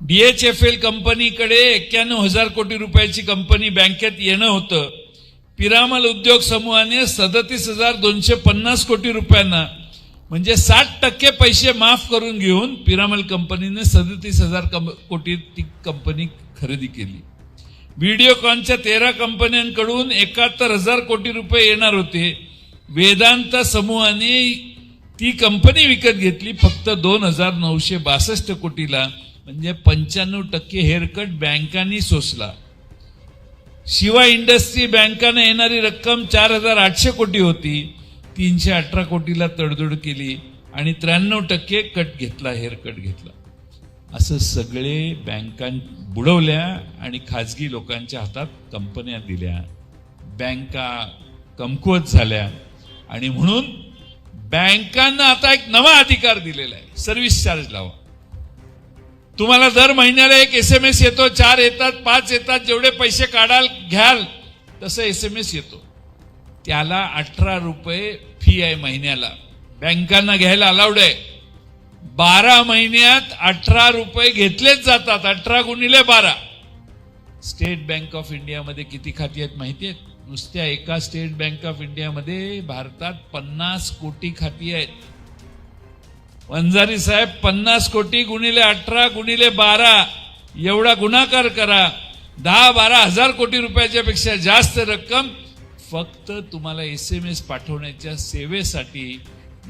बीएचएफएल कंपनीकडे एक्क्याण्णव हजार कोटी रुपयाची कंपनी बँकेत येणं होतं. पिरामल उद्योग समूहाने सदतीस हजार दोनशे पन्नास कोटी रुपयांना म्हणजे साठ टक्के पैसे माफ करून घेऊन पिरामल कंपनीने सदतीस हजार कम- कोटी ती कंपनी खरेदी केली. व्हिडिओकॉनच्या तेरा कंपन्यांकडून एकाहत्तर हजार कोटी रुपये येणार होते. वेदांत समूहाने ती कंपनी विकत घेतली फक्त दोन हजार नऊशे बासष्ट कोटीला. म्हणजे पंच्याण्णव टक्के हेअरकट बँकांनी सोसला. शिवाय इंडस्ट्री बँकाने येणारी रक्कम चार हजार आठशे कोटी होती. तीनशे अठरा कोटीला तडजोड केली आणि त्र्याण्णव टक्के कट घेतला हेअरकट घेतला. असं सगळे बँकां बुडवल्या आणि खाजगी लोकांच्या हातात कंपन्या दिल्या. बँका कमकुवत झाल्या आणि म्हणून बँकांना आता एक नवा अधिकार दिलेला आहे. सर्व्हिस चार्ज लावा. तुम्हाला दर महिन्याला एक एस एम एस येतो चार येतात पाच येतात जेवढे पैसे काढाल घ्याल तसं एस एम एस येतो. त्याला अठरा रुपये फी आहे महिन्याला. बँकांना घ्यायला अलाउड आहे. बारा महिन्यात अठरा रुपये घेतलेच जातात अठरा गुणिले बारा. स्टेट बँक ऑफ इंडियामध्ये किती खाती आहेत माहिती आहेत? नुसत्या एका स्टेट बँक ऑफ इंडियामध्ये भारतात पन्नास कोटी खाती आहेत. वंजारी साहेब पन्नास कोटी गुणिले अठरा गुणिले बारा एवढा गुणाकार करा. दहा बारा हजार कोटी रुपयाच्या पेक्षा जास्त रक्कम फक्त तुम्हाला एस एम एस पाठवण्याच्या सेवेसाठी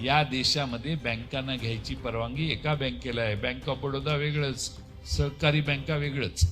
या देशामध्ये बँकांना घ्यायची परवानगी एका बँकेला आहे. बँक ऑफ बडोदा वेगळंच सहकारी बँका वेगळंच.